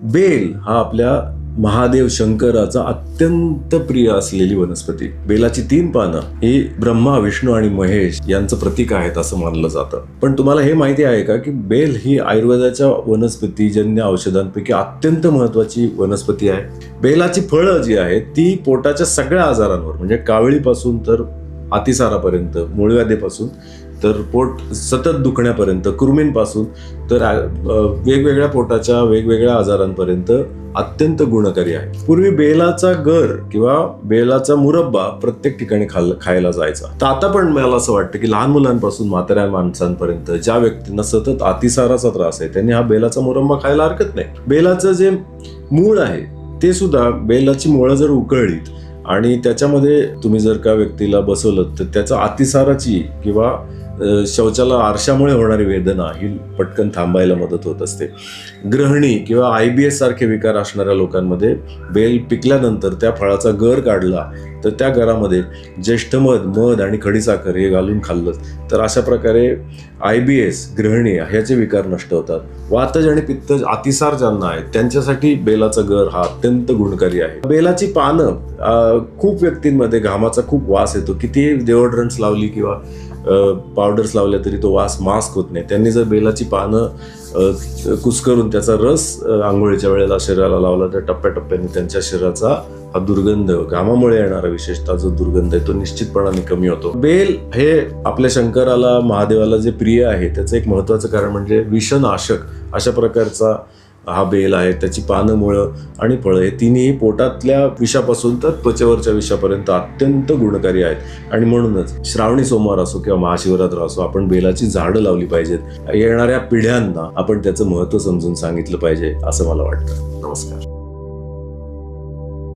Bell हा आपल्या महादेव शंकराचा अत्यंत प्रिय असलेली वनस्पती. बेलाची तीन पानं ही ब्रह्मा विष्णू आणि महेश यांचं प्रतीक आहेत असं मानलं जातं. पण तुम्हाला हे माहिती आहे का की बेल ही आयुर्वेदाच्या वनस्पतीजन्य औषधांपैकी अत्यंत महत्वाची वनस्पती आहे. बेलाची फळं जी आहेत ती पोटाच्या सगळ्या आजारांवर म्हणजे कावळीपासून तर अतिसारापर्यंत मूळव्याधीपासून तर पोट सतत दुखण्यापर्यंत कुर्मींपासून तर वेगवेगळ्या पोटाच्या वेगवेगळ्या आजारांपर्यंत अत्यंत गुणकारी आहे. पूर्वी बेलाचा गर किंवा बेलाचा मुरब्बा प्रत्येक ठिकाणी खाल खायला जायचा. तर आता पण मला असं वाटतं की लहान मुलांपासून म्हाताऱ्या माणसांपर्यंत ज्या व्यक्तींना सतत अतिसाराचा त्रास आहे त्यांनी हा बेलाचा मुरब्बा खायला हरकत नाही. बेलाचं जे मूळ आहे ते सुद्धा बेलाची मुळं जर उकळलीत आणि त्याच्यामध्ये तुम्ही जर का व्यक्तीला बसवलं तर त्याचा अतिसाराची किंवा शौचाला आरशामुळे होणारी वेदना ही पटकन थांबायला मदत होत असते. ग्रहणी किंवा आय बी एस सारखे विकार असणाऱ्या लोकांमध्ये बेल पिकल्यानंतर त्या फळाचा गर काढला तर त्या गरामध्ये ज्येष्ठ मध मध आणि खडीसाखर हे घालून खाल्लं. तर अशा प्रकारे आय बी एस ग्रहणी ह्याचे विकार नष्ट होतात. वातज आणि पित्त अतिसार ज्यांना आहेत त्यांच्यासाठी बेलाचा गर हा अत्यंत गुणकारी आहे. बेलाची पानं खूप व्यक्तींमध्ये घामाचा खूप वास येतो. किती देवड्रंट्स लावली किंवा पावडर्स लावल्या तरी तो वास मास्क होत नाही. त्यांनी जर बेलाची पानं कुसकरून कुस्करून त्याचा रस आंघोळीच्या वेळेला शरीराला लावला तर टप्प्याटप्प्याने त्यांच्या शरीराचा हा दुर्गंध घामामुळे येणारा विशेषतः जो दुर्गंध आहे तो निश्चितपणाने कमी होतो. बेल हे आपल्या शंकराला महादेवाला जे प्रिय आहे त्याचं एक महत्वाचं कारण म्हणजे विषनाशक अशा प्रकारचा हा बेल आहे त्याची पानं मुळं आणि फळं हे तिन्ही पोटातल्या विषापासून तर त्वचेवरच्या विषापर्यंत अत्यंत गुणकारी आहेत. आणि म्हणूनच श्रावणी सोमवार असो किंवा महाशिवरात्र असो आपण बेलाची झाडं लावली पाहिजेत. येणाऱ्या पिढ्यांना आपण त्याचं महत्त्व समजून सांगितलं पाहिजे असं मला वाटतं. नमस्कार.